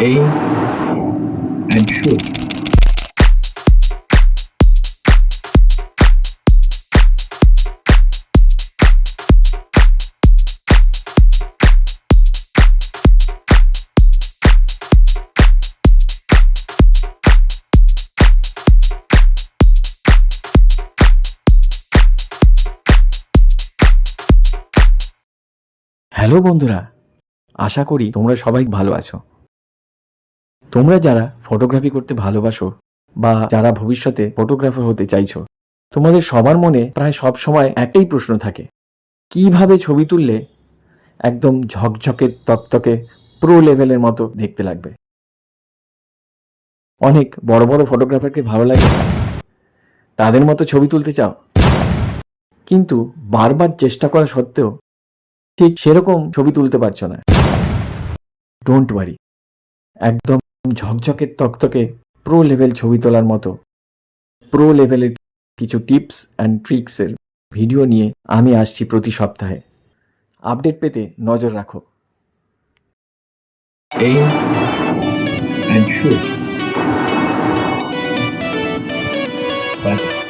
aim and shoot. Hello বন্ধুরা আশা করি তোমরা সবাই ভালো আছো তোমরা যারা ফটোগ্রাফি করতে ভালোবাসো বা যারা ভবিষ্যতে ফটোগ্রাফার হতে চাইছো, তোমাদের সবার মনে প্রায় সব সময় একটাই প্রশ্ন থাকে। কীভাবে ছবি তুললে একদম ঝকঝকে, তকতকে প্রো লেভেলের মতো দেখতে লাগবে? অনেক বড় বড় ফটোগ্রাফারকে ভালো লাগে, তাদের মতো ছবি তুলতে চাও। কিন্তু বারবার চেষ্টা করা সত্ত্বেও ঠিক সেরকম ছবি তুলতে পারছ না। ডোন্ট ওয়ারি একদম ঝকঝকে তকতকে প্রো লেভেল ছবি তোলার মতো। প্রো লেভেলের কিছু টিপস অ্যান্ড ট্রিক্সের ভিডিও নিয়ে আমি আসছি প্রতি সপ্তাহে। আপডেট পেতে নজর রাখো। এই. But